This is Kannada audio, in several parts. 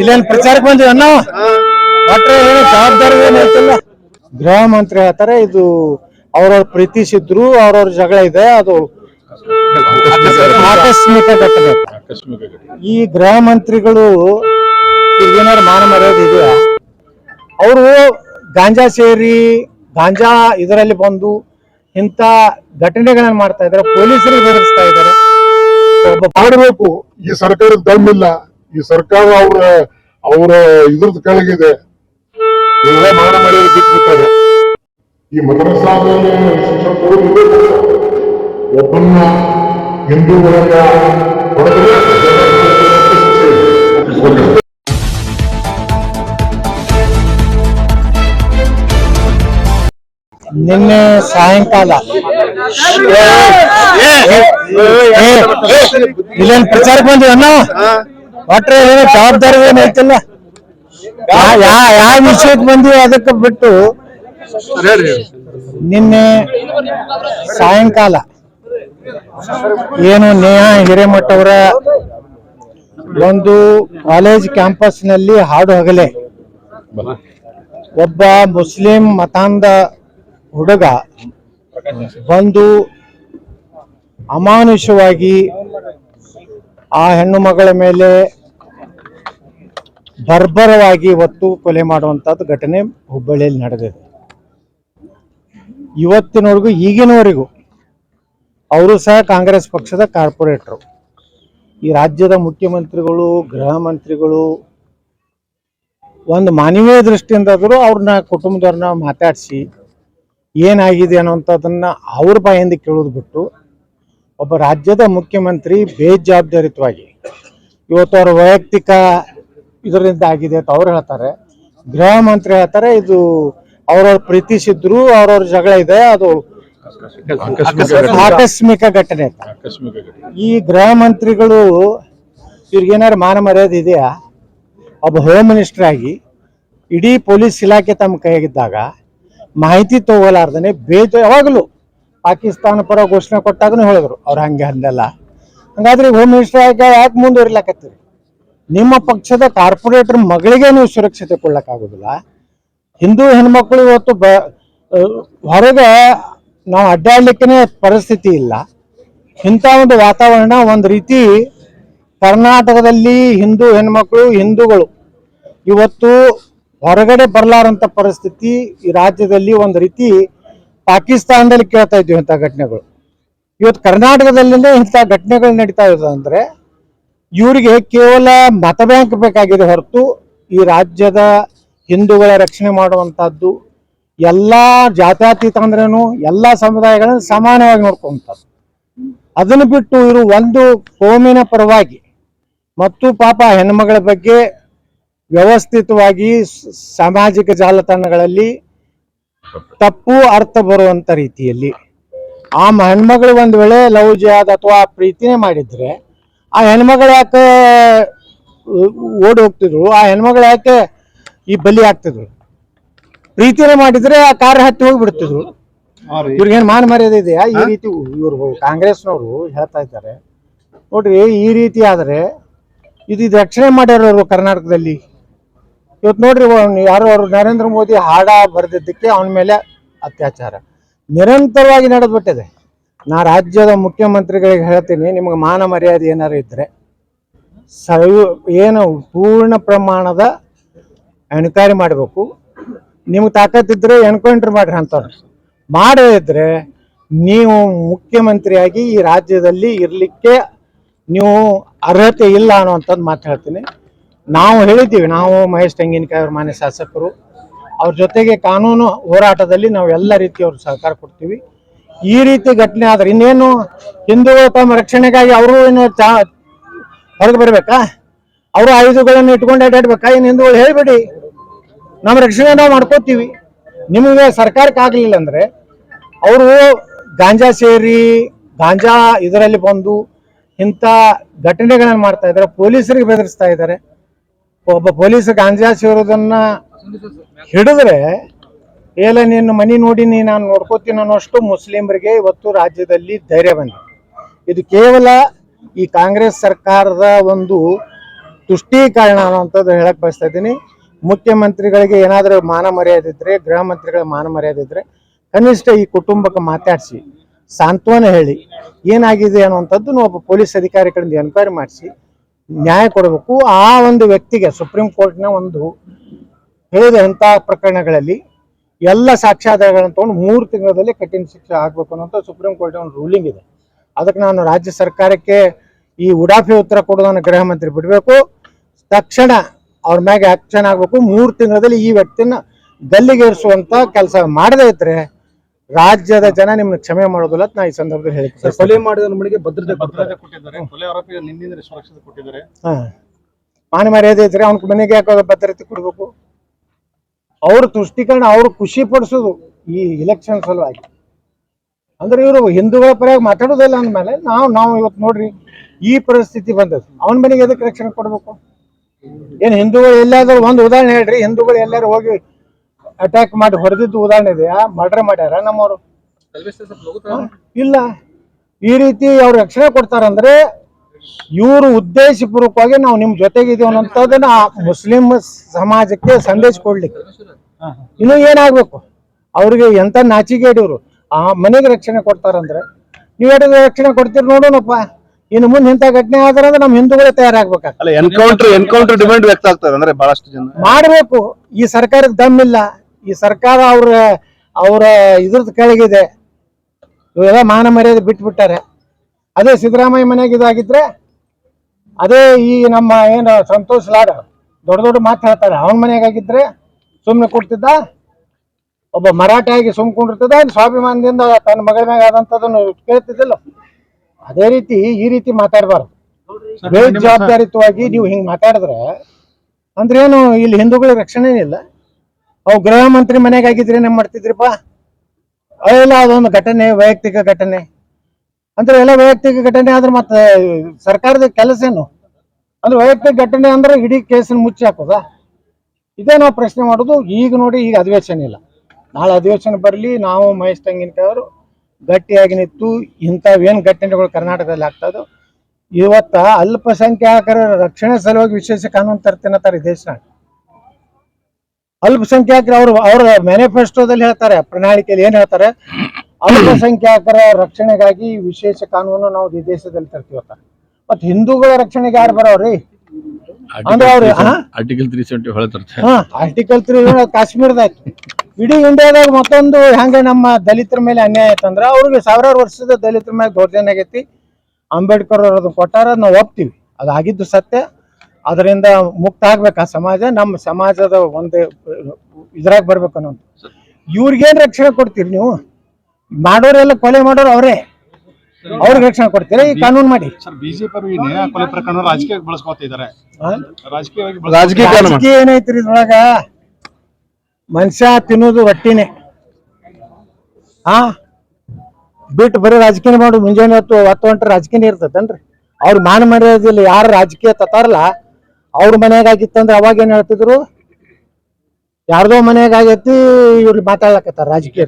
ಇಲ್ಲೇನ್ ಪ್ರಚಾರಕ್ಕೆ ಬಂದಿವ ನಾವು ಒಟ್ರೆ ಏನು ಜವಾಬ್ದಾರಿ ಏನು ಐತಿಲ್ಲ? ಗೃಹ ಮಂತ್ರಿ ಹೇಳ್ತಾರೆ ಇದು ಅವ್ರವ್ರ ಪ್ರೀತಿಸಿದ್ರು ಅವ್ರವ್ರ ಜಗಳ ಇದೆ ಅದು ಆಕಸ್ಮಿಕ ಘಟನೆ. ಈ ಗೃಹ ಮಂತ್ರಿಗಳು ಏನಾರು ಮಾನ ಮರ್ಯಾದೆ ಇದೆಯಾ? ಅವರು ಗಾಂಜಾ ಸೇರಿ ಗಾಂಜಾ ಇದರಲ್ಲಿ ಬಂದು ಇಂಥ ಘಟನೆಗಳನ್ನ ಮಾಡ್ತಾ ಇದಾರೆ ಪೊಲೀಸರಿಗೆ ಬೆದರಿಸ್ತಾ ಇದ್ದಾರೆ ಒಬ್ಬ ಮಾಡಬೇಕು. ಈ ಸರ್ಕಾರದ ದಮ್ಮಿಲ್ಲ. ಈ ಸರ್ಕಾರ ಅವರ ಅವರ ಇದ್ರದ್ ಕೆಳಗಿದೆ ಎಲ್ಲ ಮಾನ ಮರ್ಯಾದೆ ಬಿಟ್ಬಿಟ್ಟಾರೆ ಈ ಮದ್ರಸಾದ. ಒಬ್ಬನ್ನ ಹಿಂದೂ ಒಳಗ ಹೊಡೆದ್ರೆ. ನಿನ್ನೆ ಸಾಯಂಕಾಲ ಇಲ್ಲೇನ್ ಪ್ರಚಾರಕ್ಕೆ ಬಂದಿವನ್ನ ಒಟ್ರೆ ಜವಾಬ್ದಾರಿ ಏನು ಐತಿಲ್ಲ? ಯಾ- ಯಾ ಯಾವ ವಿಷಯಕ್ಕೆ ಬಂದಿವಿ ಅದಕ್ಕೆ ಬಿಟ್ಟು ನಿನ್ನೆ ಸಾಯಂಕಾಲ ಏನು ನೇಹಾ ಹಿರೇಮಠ ಅವರ ಒಂದು ಕಾಲೇಜ್ ಕ್ಯಾಂಪಸ್ನಲ್ಲಿ ಹಾಡು ಹಗಲೆ. ಒಬ್ಬ ಮುಸ್ಲಿಂ ಮತಾಂದ ಹುಡುಗ ಬಂದು ಅಮಾನುಷವಾಗಿ ಆ ಹೆಣ್ಣು ಮಗಳ ಮೇಲೆ ಬರ್ಬರವಾಗಿ ಇವತ್ತು ಕೊಲೆ ಮಾಡುವಂಥದ್ದು ಘಟನೆ ಹುಬ್ಬಳ್ಳಿಯಲ್ಲಿ ನಡೆದಿದೆ. ಇವತ್ತಿನವರೆಗೂ ಈಗಿನವರೆಗೂ ಅವರು ಸಹ ಕಾಂಗ್ರೆಸ್ ಪಕ್ಷದ ಕಾರ್ಪೊರೇಟ್ರು. ಈ ರಾಜ್ಯದ ಮುಖ್ಯಮಂತ್ರಿಗಳು, ಗೃಹ ಮಂತ್ರಿಗಳು, ಒಂದು ಮಾನವೀಯ ದೃಷ್ಟಿಯಿಂದಾದರೂ ಅವ್ರನ್ನ ಕುಟುಂಬದವ್ರನ್ನ ಮಾತಾಡಿಸಿ ಏನಾಗಿದೆ ಅನ್ನೋಂಥದ್ದನ್ನ ಅವ್ರ ಬಾಯಿಂದ ಕೇಳೋದು ಬಿಟ್ಟು ಒಬ್ಬ ರಾಜ್ಯದ ಮುಖ್ಯಮಂತ್ರಿ ಬೇಜವಾಬ್ದಾರಿತವಾಗಿ ಇವತ್ತು ಅವರ ವೈಯಕ್ತಿಕ ಇದರಿಂದ ಆಗಿದೆ ಅಂತ ಅವ್ರು ಹೇಳ್ತಾರೆ. ಗೃಹ ಮಂತ್ರಿ ಹೇಳ್ತಾರೆ ಇದು ಅವ್ರವ್ರು ಪ್ರೀತಿಸಿದ್ರು ಅವ್ರವ್ರ ಜಗಳ ಇದೆ ಅದು ಆಕಸ್ಮಿಕ ಘಟನೆ. ಅಂತ. ಈ ಗೃಹ ಮಂತ್ರಿಗಳು ಇವ್ರಿಗೇನಾದ್ರು ಮಾನ ಮರ್ಯಾದೆ ಇದೆಯಾ? ಒಬ್ಬ ಹೋಮ್ ಮಿನಿಸ್ಟರ್ ಆಗಿ ಇಡೀ ಪೊಲೀಸ್ ಇಲಾಖೆ ತಮ್ಮ ಕೈಯಾಗಿದ್ದಾಗ ಮಾಹಿತಿ ತಗೋಲಾರ್ದನೆ ಬೇಜ ಯಾವಾಗಲೂ ಪಾಕಿಸ್ತಾನ ಪರ ಘೋಷಣೆ ಕೊಟ್ಟಾಗನು ಹೇಳಿದ್ರು. ಅವ್ರು ಹಂಗೆ ಅಂದೆಲ್ಲ. ಹಂಗಾದ್ರೆ ಹೋಮ್ ಮಿನಿಸ್ಟರ್ ಆಗಿ ಯಾಕೆ ನಿಮ್ಮ ಪಕ್ಷದ ಕಾರ್ಪೊರೇಟರ್ ಮಗಳಿಗೆ ನೀವು ಸುರಕ್ಷತೆ ಕೊಡ್ಲಕ್ಕಾಗೋದಿಲ್ಲ. ಹಿಂದೂ ಹೆಣ್ಮಕ್ಳು ಇವತ್ತು ಬ ಹೊರಗೆ ನಾವು ಅಡ್ಡಾಡ್ಲಿಕ್ಕೆ ಪರಿಸ್ಥಿತಿ ಇಲ್ಲ. ಇಂಥ ಒಂದು ವಾತಾವರಣ ಒಂದು ರೀತಿ ಕರ್ನಾಟಕದಲ್ಲಿ ಹಿಂದೂ ಹೆಣ್ಮಕ್ಳು, ಹಿಂದೂಗಳು ಇವತ್ತು ಹೊರಗಡೆ ಬರಲಾರಂಥ ಪರಿಸ್ಥಿತಿ ಈ ರಾಜ್ಯದಲ್ಲಿ ಒಂದು ರೀತಿ ಪಾಕಿಸ್ತಾನದಲ್ಲಿ ಕೇಳ್ತಾ ಇದ್ದೀವಿ ಇಂಥ ಘಟನೆಗಳು. ಇವತ್ತು ಕರ್ನಾಟಕದಲ್ಲೇ ಇಂಥ ಘಟನೆಗಳು ನಡೀತಾ ಇದೆ ಅಂದ್ರೆ ಇವರಿಗೆ ಕೇವಲ ಮತ ಬ್ಯಾಂಕ್ ಬೇಕಾಗಿದೆ ಹೊರತು ಈ ರಾಜ್ಯದ ಹಿಂದೂಗಳ ರಕ್ಷಣೆ ಮಾಡುವಂಥದ್ದು, ಎಲ್ಲ ಜಾತ್ಯಾತೀತ ಅಂದ್ರೇನು ಎಲ್ಲ ಸಮುದಾಯಗಳನ್ನು ಸಮಾನವಾಗಿ ನೋಡ್ಕೊಂತದ್ದು. ಅದನ್ನು ಬಿಟ್ಟು ಇವರು ಒಂದು ಕೋಮಿನ ಪರವಾಗಿ ಮತ್ತು ಪಾಪ ಹೆಣ್ಮಗಳ ಬಗ್ಗೆ ವ್ಯವಸ್ಥಿತವಾಗಿ ಸಾಮಾಜಿಕ ಜಾಲತಾಣಗಳಲ್ಲಿ ತಪ್ಪು. ಅರ್ಥ ಬರುವಂತ ರೀತಿಯಲ್ಲಿ ಆ ಹೆಣ್ಮಗಳು ಒಂದ್ ವೇಳೆ ಲವ್ ಜಿಯಾದ ಅಥವಾ ಪ್ರೀತಿನೇ ಮಾಡಿದ್ರೆ ಆ ಹೆಣ್ಮಗಳು ಯಾಕೆ ಓಡಿ ಹೋಗ್ತಿದ್ರು? ಆ ಹೆಣ್ಮಗಳು ಯಾಕೆ ಈ ಬಲಿ ಆಗ್ತಿದ್ರು ಪ್ರೀತಿನೇ ಮಾಡಿದ್ರೆ ಆ ಕಾರ್ಯ ಹತ್ತಿ ಹೋಗ್ಬಿಡ್ತಿದ್ರು. ಇವ್ರಿಗೇನ್ ಮಾನ ಮರ್ಯಾದೆ ಇದೆಯಾ? ಈ ರೀತಿ ಇವರು ಕಾಂಗ್ರೆಸ್ನವರು ಹೇಳ್ತಾ ಇದ್ದಾರೆ. ನೋಡ್ರಿ ಈ ರೀತಿ ಆದ್ರೆ ಇದು ಇದು ರಕ್ಷಣೆ ಮಾಡ್ಯಾರ ಅವ್ರು ಕರ್ನಾಟಕದಲ್ಲಿ. ಇವತ್ತು ನೋಡ್ರಿ ಯಾರು ಅವರು ನರೇಂದ್ರ ಮೋದಿ ಹಾಡ ಬರೆದಿದ್ದಕ್ಕೆ ಅವನ ಮೇಲೆ ಅತ್ಯಾಚಾರ. ನಿರಂತರವಾಗಿ ನಡೆದ್ಬಿಟ್ಟಿದೆ. ನಾ ರಾಜ್ಯದ ಮುಖ್ಯಮಂತ್ರಿಗಳಿಗೆ ಹೇಳ್ತೀನಿ, ನಿಮಗೆ ಮಾನ ಮರ್ಯಾದೆ ಏನಾರು ಇದ್ರೆ ಸವಿ ಏನು ಪೂರ್ಣ ಪ್ರಮಾಣದ ಎನ್ಕ್ವೈರಿ ಮಾಡಬೇಕು. ನಿಮ್ಗೆ ತಾಕತ್ತಿದ್ರೆ ಎನ್ಕೌಂಟ್ರ್ ಮಾಡ್ರಿ ಅಂತವ್ರು. ಮಾಡದೇ ಇದ್ರೆ ನೀವು ಮುಖ್ಯಮಂತ್ರಿಯಾಗಿ ಈ ರಾಜ್ಯದಲ್ಲಿ ಇರಲಿಕ್ಕೆ ನೀವು ಅರ್ಹತೆ ಇಲ್ಲ ಅನ್ನೋವಂಥದ್ದು ಮಾತು ಹೇಳ್ತೀನಿ. ನಾವು ಹೇಳಿದ್ದೀವಿ, ನಾವು ಮಹೇಶ್ ತೆಂಗಿನಕಾಯಿ ಅವ್ರ ಮಾನ್ಯ ಶಾಸಕರು. ಅವ್ರ ಜೊತೆಗೆ ಕಾನೂನು ಹೋರಾಟದಲ್ಲಿ ನಾವು ಎಲ್ಲ ರೀತಿಯವ್ರ ಸಹಕಾರ ಕೊಡ್ತೀವಿ. ಈ ರೀತಿ ಘಟನೆ ಆದ್ರೆ ಇನ್ನೇನು ಹಿಂದೂಗಳ ತಮ್ಮ ರಕ್ಷಣೆಗಾಗಿ ಅವರು ಏನು ಹೊರಗೆ ಬರಬೇಕಾ? ಅವರು ಆಯುಧಗಳನ್ನು ಇಟ್ಕೊಂಡು ಅಡ್ಡಾಡ್ಬೇಕಾ? ಏನು ಹಿಂದೂಗಳು ಹೇಳಿಬಿಡಿ. ನಮ್ಮ ರಕ್ಷಣೆ ನಾವು ಮಾಡ್ಕೋತೀವಿ. ನಿಮಗೆ ಸರ್ಕಾರಕ್ಕೆ ಆಗಲಿಲ್ಲ ಅಂದ್ರೆ ಅವರು ಗಾಂಜಾ ಸೇರಿ, ಗಾಂಜಾ ಇದರಲ್ಲಿ ಬಂದು ಇಂಥ ಘಟನೆಗಳನ್ನು ಮಾಡ್ತಾ ಇದ್ದಾರೆ, ಪೊಲೀಸರಿಗೆ ಬೆದರಿಸ್ತಾ ಇದ್ದಾರೆ. ಒಬ್ಬ ಪೊಲೀಸ್ ಗಾಂಜಾ ಸೇರೋದನ್ನ ಹಿಡಿದ್ರೆ, ಏಲ ನಿನ್ನ ಮನಿ ನೋಡಿ ನೀ ನಾನು ನೋಡ್ಕೋತೀನಿ ಅನ್ನೋಷ್ಟು ಮುಸ್ಲಿಮರಿಗೆ ಇವತ್ತು ರಾಜ್ಯದಲ್ಲಿ ಧೈರ್ಯ ಬಂದಿದೆ. ಇದು ಕೇವಲ ಈ ಕಾಂಗ್ರೆಸ್ ಸರ್ಕಾರದ ಒಂದು ತುಷ್ಟೀಕರಣ ಅನ್ನೋಂಥದ್ದು ಹೇಳಕ್ ಬಯಸ್ತಾ ಇದ್ದೀನಿ. ಮುಖ್ಯಮಂತ್ರಿಗಳಿಗೆ ಏನಾದರೂ ಮಾನ ಮರ್ಯಾದೆ ಇದ್ರೆ, ಗೃಹ ಮಂತ್ರಿಗಳ ಮಾನ ಮರ್ಯಾದೆ ಇದ್ರೆ, ಕನಿಷ್ಠ ಈ ಕುಟುಂಬಕ್ಕೆ ಮಾತಾಡಿಸಿ, ಸಾಂತ್ವನ ಹೇಳಿ, ಏನಾಗಿದೆ ಅನ್ನುವಂಥದ್ದು ಒಬ್ಬ ಪೊಲೀಸ್ ಅಧಿಕಾರಿಗಳಿಂದ ಎನ್ಕ್ವೈರಿ ಮಾಡಿಸಿ ನ್ಯಾಯ ಕೊಡಬೇಕು. ಆ ಒಂದು ವ್ಯಕ್ತಿಗೆ ಸುಪ್ರೀಂ ಕೋರ್ಟ್ನ ಒಂದು ಹೇಳಿದ ಇಂಥ ಪ್ರಕರಣಗಳಲ್ಲಿ ಎಲ್ಲ ಸಾಕ್ಷ್ಯಾಧಾರಗಳನ್ನು ತಗೊಂಡು ಮೂರು ತಿಂಗಳಲ್ಲಿ ಕಠಿಣ ಶಿಕ್ಷೆ ಆಗ್ಬೇಕು ಅನ್ನೋಂಥ ಸುಪ್ರೀಂ ಕೋರ್ಟ್ ಒಂದು ರೂಲಿಂಗ್ ಇದೆ. ಅದಕ್ಕೆ ನಾನು ರಾಜ್ಯ ಸರ್ಕಾರಕ್ಕೆ ಈ ಉಡಾಫಿ ಉತ್ತರ ಕೊಡೋದನ್ನು ಗೃಹ ಮಂತ್ರಿ ಬಿಡಬೇಕು. ತಕ್ಷಣ ಅವ್ರ ಮ್ಯಾಗೆ ಆಕ್ಷನ್ ಆಗ್ಬೇಕು. ಮೂರು ತಿಂಗಳಲ್ಲಿ ಈ ವ್ಯಕ್ತಿನ ಗಲ್ಲಿಗೇರಿಸುವಂತ ಕೆಲಸ ಮಾಡದೇ ಇದ್ರೆ ರಾಜ್ಯದ ಜನ ನಿಮ್ನ ಕ್ಷಮೆ ಮಾಡೋದಿಲ್ಲ ಅಂತ ನಾ ಈ ಸಂದರ್ಭದಲ್ಲಿ ಹೇಳಿ ಸರ್ ಕೊಲೆ ಮಾಡಿದ ನಮಗೆ ಭದ್ರತೆ ಭದ್ರತೆ ಕೊಟ್ಟಿದ್ದಾರೆ. ಕೊಲೆ ಆರೋಪಿ ನಿನ್ನಿಂದ ಸುರಕ್ಷತೆ ಕೊಟ್ಟಿದ್ದಾರೆ. ಮಾನ ಮರ್ಯಾದೆ ಇದ್ರೆ ಅವ್ನ ಮನೆಗೆ ಯಾಕೆ ಭದ್ರತೆ ಕೊಡ್ಬೇಕು? ಅವ್ರ ತುಷ್ಟೀಕರಣ ಅವ್ರು ಖುಷಿ ಪಡಿಸೋದು ಈ ಇಲೆಕ್ಷನ್ ಸಲುವಾಗಿ. ಅಂದ್ರೆ ಇವರು ಹಿಂದೂಗಳ ಪರವಾಗಿ ಮಾತಾಡೋದಿಲ್ಲ ಅಂದ್ಮೇಲೆ ನಾವು ನಾವು ಇವತ್ತು ನೋಡ್ರಿ ಈ ಪರಿಸ್ಥಿತಿ ಬಂದದ್ದು. ಅವನ ಮನೆಗೆ ಎದಕ್ಕೆ ರಕ್ಷಣೆ ಕೊಡ್ಬೇಕು? ಏನ್ ಹಿಂದೂಗಳು ಎಲ್ಲಾದ್ರೂ ಒಂದು ಉದಾಹರಣೆ ಹೇಳ್ರಿ ಹಿಂದೂಗಳು ಎಲ್ಲಾರು ಹೋಗಿ ಅಟ್ಯಾಕ್ ಮಾಡಿ ಹೊಡೆದಿದ್ದು ಉದಾಹರಣೆ ಇದೆಯಾ? ಮರ್ಡರ್ ಮಾಡ್ಯಾರ ನಮ್ಮವರು? ಇಲ್ಲ. ಈ ರೀತಿ ಅವ್ರು ರಕ್ಷಣೆ ಕೊಡ್ತಾರಂದ್ರೆ ಇವರು ಉದ್ದೇಶಪೂರ್ವಕವಾಗಿ ನಾವು ನಿಮ್ ಜೊತೆಗಿದೀವಿ ಅನ್ನೋಂಥದ್ದನ್ನ ಆ ಮುಸ್ಲಿಂ ಸಮಾಜಕ್ಕೆ ಸಂದೇಶ ಕೊಡ್ಲಿಕ್ಕೆ ಇನ್ನು ಏನಾಗ್ಬೇಕು? ಅವ್ರಿಗೆ ಎಂತ ನಾಚಿಗೇಡಿವ್ರು ಆ ಮನೆಗೆ ರಕ್ಷಣೆ ಕೊಡ್ತಾರಂದ್ರೆ? ನೀವ್ ಹೇಳಿದ್ರೆ ರಕ್ಷಣೆ ಕೊಡ್ತೀರಿ ನೋಡೋಣಪ್ಪ. ಇನ್ನು ಮುಂದೆ ಇಂಥ ಘಟನೆ ಆದ್ರೆ ಅಂದ್ರೆ ನಮ್ ಹಿಂದೂಗಳೇ ತಯಾರಾಗ್ಬೇಕಾಗ್ತದೆ. ಅಲ್ಲ ಎನ್ಕೌಂಟರ್ ಎನ್ಕೌಂಟರ್ ಡಿಮ್ಯಾಂಡ್ ವ್ಯಕ್ತ ಆಗ್ತಾರೆ ಅಂದ್ರೆ ಬಹಳಷ್ಟು ಜನ. ಮಾಡಬೇಕು. ಈ ಸರ್ಕಾರಕ್ಕೆ ದಮ್ಮಿಲ್ಲ ಈ ಸರ್ಕಾರ ಅವ್ರ ಅವರ ಇದ್ರದ್ದು ಕೆಳಗಿದೆ. ಇವೆಲ್ಲ ಮಾನ ಮರ್ಯಾದೆ ಬಿಟ್ಬಿಟ್ಟಾರೆ. ಅದೇ ಸಿದ್ದರಾಮಯ್ಯ ಮನೆಗೆ ಇದಾಗಿದ್ರೆ ಅದೇ ಈ ನಮ್ಮ ಏನು ಸಂತೋಷ್ ಲಾಡ್ ದೊಡ್ಡ ದೊಡ್ಡ ಮಾತು ಹೇಳ್ತಾರೆ. ಅವನ ಮನೆಗಾಗಿದ್ರೆ ಸುಮ್ಮನೆ ಕೊಡ್ತಿದ್ದ ಒಬ್ಬ ಮರಾಠಿಯಾಗಿ ಸುಮ್ಕೊಂಡಿರ್ತದ ಸ್ವಾಭಿಮಾನದಿಂದ ತನ್ನ ಮಗಳ ಮ್ಯಾಗ ಆದಂಥದ್ದನ್ನು ಕೇಳ್ತಿದ್ದಿಲ್ಲ. ಅದೇ ರೀತಿ ಈ ರೀತಿ ಮಾತಾಡಬಾರ್ದು. ಬೇಜವಾಬ್ದಾರಿತವಾಗಿ ನೀವು ಹಿಂಗೆ ಮಾತಾಡಿದ್ರೆ ಅಂದ್ರೇನು ಏನು ಇಲ್ಲಿ ಹಿಂದೂಗಳ ರಕ್ಷಣೆ ಇಲ್ಲ. ಅವು ಗೃಹ ಮಂತ್ರಿ ಮನೆಗೆ ಆಗಿದ್ರೆ ಏನ್ ಮಾಡ್ತಿದ್ರಿಪ್ಪ? ಅವೆಲ್ಲ ಅದೊಂದು ಘಟನೆ, ವೈಯಕ್ತಿಕ ಘಟನೆ. ಅಂದ್ರೆ ಎಲ್ಲ ವೈಯಕ್ತಿಕ ಘಟನೆ ಆದ್ರೆ ಮತ್ತೆ ಸರ್ಕಾರದ ಕೆಲಸ ಏನು? ಅಂದ್ರೆ ವೈಯಕ್ತಿಕ ಘಟನೆ ಅಂದ್ರೆ ಇಡೀ ಕೇಸನ್ನು ಮುಚ್ಚಿ ಹಾಕೋದಾ? ಇದೇ ನಾವು ಪ್ರಶ್ನೆ ಮಾಡೋದು, ಈಗ ನೋಡಿ ಈಗ ಅಧಿವೇಶನ ಇಲ್ಲ. ನಾಳೆ ಅಧಿವೇಶನ ಬರಲಿ, ನಾವು ಮಹೇಶ್ ತಂಗಿನಕಾಯಿ ಅವರು ಗಟ್ಟಿಯಾಗಿ ನಿಂತು ಇಂಥವೇನು ಘಟನೆಗಳು ಕರ್ನಾಟಕದಲ್ಲಿ ಆಗ್ತದೋ ಇವತ್ತ ಅಲ್ಪಸಂಖ್ಯಾತರ ರಕ್ಷಣೆ ಸಲುವಾಗಿ ವಿಶೇಷ ಕಾನೂನು ತರ್ತೇನೆ ಈ ದೇಶ ಅಲ್ಪಸಂಖ್ಯಾತರು ಅವರು ಅವರ ಮ್ಯಾನಿಫೆಸ್ಟೋದಲ್ಲಿ ಹೇಳ್ತಾರೆ ಪ್ರಣಾಳಿಕೆಯಲ್ಲಿ ಏನ್ ಹೇಳ್ತಾರೆ? ಅಲ್ಪಸಂಖ್ಯಾತರ ರಕ್ಷಣೆಗಾಗಿ ವಿಶೇಷ ಕಾನೂನು ನಾವು ಈ ದೇಶದಲ್ಲಿ ತರ್ತೀವತ್ತ ಮತ್ ಹಿಂದೂಗಳ ರಕ್ಷಣೆಗೆ ಯಾರು ಬರೋರಿ ಅಂದ್ರೆ ಅವ್ರು article three seventy article three ಕಾಶ್ಮೀರದಾಯ್ತು ಇಡೀ ಇಂಡಿಯಾದಾಗ ಮತ್ತೊಂದು ಹೆಂಗ ನಮ್ಮ ದಲಿತರ ಮೇಲೆ ಅನ್ಯಾಯ ಆಯ್ತಂದ್ರ ಅವ್ರಿಗೆ ಸಾವಿರಾರು ವರ್ಷದ ದಲಿತರ ಮೇಲೆ ದೌರ್ಜನ್ಯ ಆಗೈತಿ. ಅಂಬೇಡ್ಕರ್ ಅವ್ರದ್ದು ಕೊಟ್ಟಾರ ನಾವು ಒಪ್ತೀವಿ. ಅದಾಗಿದ್ದು ಸತ್ಯ. ಅದರಿಂದ ಮುಕ್ತ ಆಗ್ಬೇಕು. ಆ ಸಮಾಜ ನಮ್ಮ ಸಮಾಜದ ಒಂದು ಇದ್ರಾಗ ಬರ್ಬೇಕು ಅನ್ನೋದು. ಇವ್ರಿಗೇನ್ ರಕ್ಷಣೆ ಕೊಡ್ತೀರಿ ನೀವು? ಮಾಡೋರೆಲ್ಲ ಕೊಲೆ ಮಾಡೋರು ಅವರೇ. ಅವ್ರಿಗೆ ರಕ್ಷಣೆ ಕೊಡ್ತೀರಾ? ಈ ಕಾನೂನು ಮಾಡಿ. ಸರ್ ಬಿಜೆಪಿ ಅವರು ಈ ನ್ಯಾಯ ಪ್ರಕರಣ ರಾಜಕೀಯಕ್ಕೆ ಬಳಸ್ಕೊತಾ ರಾಜಕೀಯವಾಗಿ ರಾಜಕೀಯ ಏನೈತ್ರಿ ಇದ್ರೊಳಗ? ಮನುಷ್ಯ ತಿನ್ನೋದು ರೊಟ್ಟಿನೇ ಹಾ ಬಿಟ್ಟು ಬರೀ ರಾಜಕೀಯ ಮಾಡು ಮುಂಜಾನೆ ಹೊತ್ತು ಹತ್ತು ಗಂಟೆ ರಾಜಕೀಯ ಇರ್ತೈತೇನ್ರಿ? ಅವ್ರು ಮಾನ ಮರ್ಯಾದಿಲ್ಲ ಯಾರು ರಾಜಕೀಯ ತತ್ತಾರಲ್ಲ ಅವ್ರ ಮನ್ಯಾಗ ಆಗಿತ್ತಂದ್ರೆ ಅವಾಗ ಏನ್ ಹೇಳ್ತಿದ್ರು? ಯಾರ್ದೋ ಮನ್ಯಾಗ ಆಗೈತಿ ಇವ್ರು ಮಾತಾಡ್ಲಕತ್ತಾರ ರಾಜಕೀಯ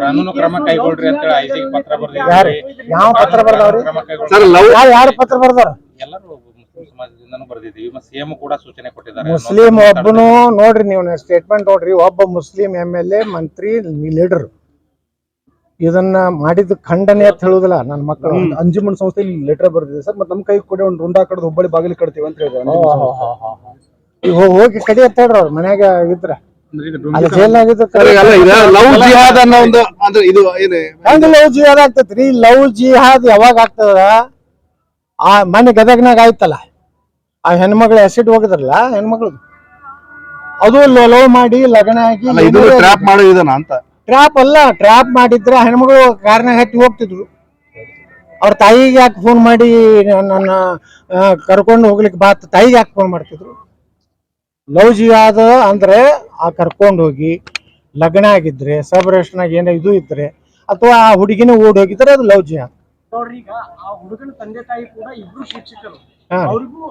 ಕಾನೂನು ಕ್ರಮ ಕೈಗೊಳ್ರಿ ಅಂತ ಐಜಿಗೆ ಪತ್ರ ಯಾರು? ಯಾವ ಪತ್ರ ಬರ್ದಾವ್ರಿ? ಕ್ರಮ ಕೈಗೊಳ್ರಿ. ಸರ್ ಲವ್ ಯಾರು ಯಾರು ಪತ್ರ ಬರ್ದಾರ? ಎಲ್ಲರೂ ಮುಸ್ಲಿಂ ಸಮಾಜದಿಂದನೂ ಬರ್ದಿದ್ದೀವಿ. ಮತ್ತೆ ಸಿಎಂ ಕೂಡ ಸೂಚನೆ ಕೊಟ್ಟಿದ್ದಾರೆ. ಮುಸ್ಲಿಂ ಒಬ್ಬನು ನೋಡ್ರಿ ನೀವು ಸ್ಟೇಟ್ಮೆಂಟ್ ನೋಡ್ರಿ ಒಬ್ಬ ಮುಸ್ಲಿಂ ಎಂ ಎಲ್ ಎ ಮಂತ್ರಿ ಲೀಡರ್. ಇದನ್ನ ಮಾಡಿದ ಖಂಡನೆ ಅಂತ ಹೇಳುದಿಲ್ಲ ನನ್ನ ಮಕ್ಕಳು. ಅಂಜುಮನ್ ಸಂಸ್ಥೆ ಲೆಟರ್ ಬರ್ದಿದೆ ಸರ್ ಮತ್ತೆ ನಮ್ ಕೈ ಕೂಡ ಒಂದು ರುಂಡ ಕಡ್ದು ಹುಬ್ಬಳ್ಳಿ ಬಾಗಿಲು ಕಟ್ತೀವಿ ಅಂತ ಹೇಳಿದ್ರೆ ಈಗ ಹೋಗಿ ಕಡಿ ಅಂತ ಹೇಳ್ರ ಅವ್ರ ಮನ್ಯಾಗ ಇದ್ರ. ಲವ್ ಜಿಹಾದ್ ಅನ್ನೋ ಒಂದು ಅಂದ್ರೆ ಇದು ಏನು? ಲವ್ ಜಿಹಾದ್ ಆಗ್ತೈತ್ರಿ. ಲವ್ ಜಿಹಾದ್ ಯಾವಾಗ ಆಗ್ತದ? ಆ ಮನೆ ಗದಗ್ನಾಗ ಆಯ್ತಲ್ಲ. ಆ ಹೆಣ್ಮಗಳು ಆಸಿಡ್ ಹೋಗಿದ್ರಲ್ಲ ಹೆಣ್ಮಗಳು ಅದು ಲವ್ ಮಾಡಿ ಲಗ್ನ ಆಗಿ ಅಂತ. ಟ್ರ್ಯಾಪ್ ಅಲ್ಲ ಟ್ರಾಪ್ ಮಾಡಿದ್ರೆ ಹೆಣ್ಮಗಳು ಕಾರ್ನಾಗ ಹತ್ತಿ ಹೋಗ್ತಿದ್ರು. ಅವ್ರ ತಾಯಿಗೆ ಯಾಕೆ ಫೋನ್ ಮಾಡಿ ನನ್ನ ಕರ್ಕೊಂಡು ಹೋಗ್ಲಿಕ್ಕೆ ಬಾತ್ ತಾಯಿಗೆ ಯಾಕೆ ಫೋನ್ ಮಾಡ್ತಿದ್ರು? ಲವ್ ಆದ ಅಂದ್ರೆ ಆ ಕರ್ಕೊಂಡು ಹೋಗಿ, ಲಗ್ನ ಆಗಿದ್ರೆ ಸೆಲೆಬ್ರೇಷನ್ ಏನೋ ಇದು ಇದ್ರೆ, ಅಥವಾ ಆ ಹುಡುಗಿನ ಓಡ್ ಹೋಗಿದ್ರೆ ಅದು ಲವ್ ಜಿಹಾದ್ ನೋಡ್ರಿ ಈಗ ಆ ಹುಡುಗನ ತಂದೆ ತಾಯಿ ಕೂಡ ಇಬ್ರು ಶಿಕ್ಷಕರು. ಅವ್ರಿಗೂ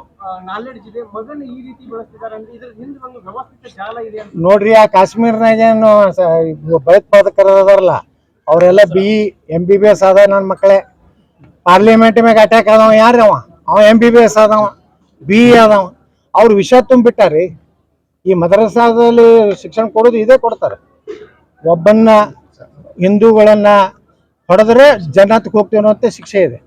ನಾಲೆಡ್ಜ್ ಇದೆ. ಮಗನ ಈ ರೀತಿ ಬೆಳೆಸ್ತಿದ್ದಾರೆ ಅಂದ್ರೆ ಇದ್ರ ಹಿಂದೆ ಒಂದು ವ್ಯವಸ್ಥಿತ ಜಾಲ ಇದೆ ಅಂತ ನೋಡ್ರಿ ಆ ಕಾಶ್ಮೀರ್ನಾಗ ಏನು ಭಯೋತ್ಪಾದಕರು ಅದಾರಲ್ಲ ಅವರೆಲ್ಲ B M B B S ಆದ ನನ್ನ ಮಕ್ಕಳೇ. ಪಾರ್ಲಿಮೆಂಟ್ ಮ್ಯಾಗ ಅಟ್ಯಾಕ್ ಆದವ ಯಾರು ಅವ? ಅವ ಎಂ ಬಿ ಬಿ ಎಸ್ ಆದವ ಬಿ ಆದವ. ಅವ್ರು ವಿಷ ತುಂಬಿಟ್ಟಾರಿ. ಈ ಮದ್ರಸಾದಲ್ಲಿ ಶಿಕ್ಷಣ ಕೊಡೋದು ಇದೇ ಕೊಡ್ತಾರೆ. ಒಬ್ಬನ್ನ ಹಿಂದೂಗಳನ್ನ ಹೊಡೆದ್ರೆ ಜನ್ನತ್ಗೆ ಹೋಗ್ತೇವೆ ಅನ್ನೋ ಶಿಕ್ಷೆ ಇದೆ.